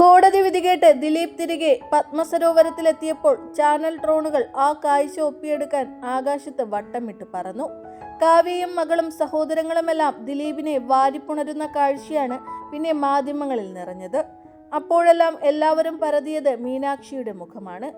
കോടതി വിധി കേട്ട് ദിലീപ് തിരികെ പത്മസരോവരത്തിലെത്തിയപ്പോൾ ചാനൽ ഡ്രോണുകൾ ആ കാഴ്ച ഒപ്പിയെടുക്കാൻ ആകാശത്ത് വട്ടമിട്ട് പറന്നു. കാവ്യയും മകളും സഹോദരങ്ങളുമെല്ലാം ദിലീപിനെ വാരിപ്പുണരുന്ന കാഴ്ചയാണ് പിന്നെ മാധ്യമങ്ങളിൽ നിറഞ്ഞത്. അപ്പോഴെല്ലാം എല്ലാവരും പരതിയത് മീനാക്ഷിയുടെ മുഖമാണ്.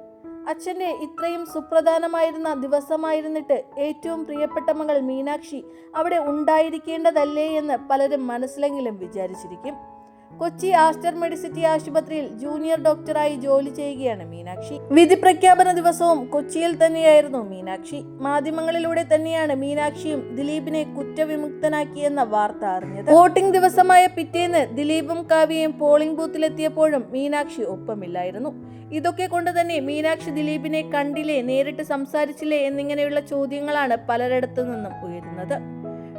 അച്ഛന്റെ ഇത്രയും സുപ്രധാനമായിരുന്ന ദിവസമായിരുന്നിട്ട് ഏറ്റവും പ്രിയപ്പെട്ട മകൾ മീനാക്ഷി അവിടെ ഉണ്ടായിരിക്കേണ്ടതല്ലേ എന്ന് പലരും മനസ്സിലെങ്കിലും വിചാരിച്ചിരിക്കും. കൊച്ചി ആസ്റ്റർ മെഡിസിറ്റി ആശുപത്രിയിൽ ജൂനിയർ ഡോക്ടറായി ജോലി ചെയ്യുകയാണ് മീനാക്ഷി. വിധി പ്രഖ്യാപന ദിവസവും കൊച്ചിയിൽ തന്നെയായിരുന്നു മീനാക്ഷി. മാധ്യമങ്ങളിലൂടെ തന്നെയാണ് മീനാക്ഷിയും ദിലീപിനെ കുറ്റവിമുക്തനാക്കിയെന്ന വാർത്ത അറിഞ്ഞത്. വോട്ടിംഗ് ദിവസമായ പിറ്റേന്ന് ദിലീപും കാവ്യയും പോളിംഗ് ബൂത്തിലെത്തിയപ്പോഴും മീനാക്ഷി ഒപ്പമില്ലായിരുന്നു. ഇതൊക്കെ കൊണ്ട് തന്നെ മീനാക്ഷി ദിലീപിനെ കണ്ടില്ലേ നേരിട്ട് സംസാരിച്ചില്ലേ എന്നിങ്ങനെയുള്ള ചോദ്യങ്ങളാണ് പലരിടത്തു നിന്നും ഉയരുന്നത്.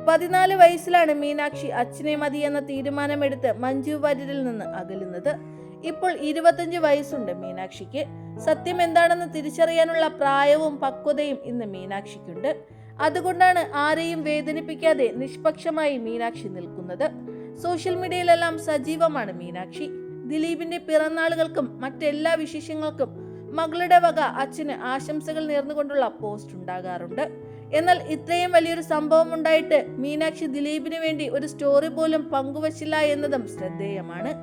പതിനാല് വയസ്സിലാണ് മീനാക്ഷി അച്ഛനെ മതി എന്ന തീരുമാനമെടുത്ത് മഞ്ജു വാര്യരിൽ നിന്ന് അകലുന്നത്. ഇപ്പോൾ ഇരുപത്തഞ്ച് വയസ്സുണ്ട് മീനാക്ഷിക്ക്. സത്യം എന്താണെന്ന് തിരിച്ചറിയാനുള്ള പ്രായവും പക്വതയും ഇന്ന് മീനാക്ഷിക്കുണ്ട്. അതുകൊണ്ടാണ് ആരെയും വേദനിപ്പിക്കാതെ നിഷ്പക്ഷമായി മീനാക്ഷി നിൽക്കുന്നത്. സോഷ്യൽ മീഡിയയിലെല്ലാം സജീവമാണ് മീനാക്ഷി. ദിലീപിന്റെ പിറന്നാളുകൾക്കും മറ്റെല്ലാ വിശേഷങ്ങൾക്കും മകളുടെ വക അച്ഛന് ആശംസകൾ നേർന്നുകൊണ്ടുള്ള പോസ്റ്റ് ഉണ്ടാകാറുണ്ട്. എന്നാൽ ഇത്രയും വലിയൊരു സംഭവം ഉണ്ടായിട്ട് മീനാക്ഷി ദിലീപിന് വേണ്ടി ഒരു സ്റ്റോറി പോലും പങ്കുവച്ചില്ല എന്നതും ശ്രദ്ധേയമാണ്.